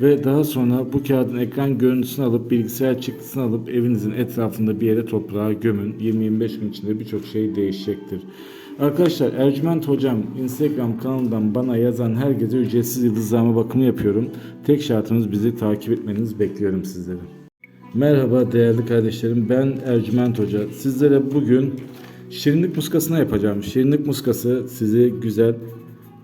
Ve daha sonra bu kağıdın ekran görüntüsünü alıp bilgisayar çıktısını alıp evinizin etrafında bir yere toprağa gömün. 20-25 gün içinde birçok şey değişecektir. Arkadaşlar Ercüment Hocam Instagram kanalından bana yazan herkese ücretsiz yıldızlama bakımı yapıyorum. Tek şartımız bizi takip etmenizi bekliyorum sizleri. Merhaba değerli kardeşlerim ben Ercüment Hoca. Sizlere bugün şirinlik muskasına yapacağım. Şirinlik muskası sizi güzel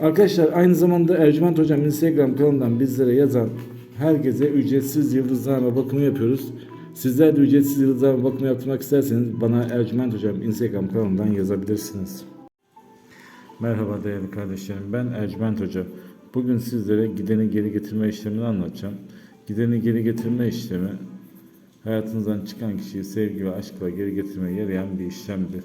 Arkadaşlar aynı zamanda Ercüment Hocam Instagram kanalından bizlere yazan herkese ücretsiz yıldızlama bakımı yapıyoruz. Sizler de ücretsiz yıldızlama bakımı yaptırmak isterseniz bana Ercüment Hocam Instagram kanalından yazabilirsiniz. Merhaba değerli kardeşlerim ben Ercüment Hoca. Bugün sizlere gideni geri getirme işlemini anlatacağım. Gideni geri getirme işlemi hayatınızdan çıkan kişiyi sevgi ve aşkla geri getirmeye yarayan bir işlemdir.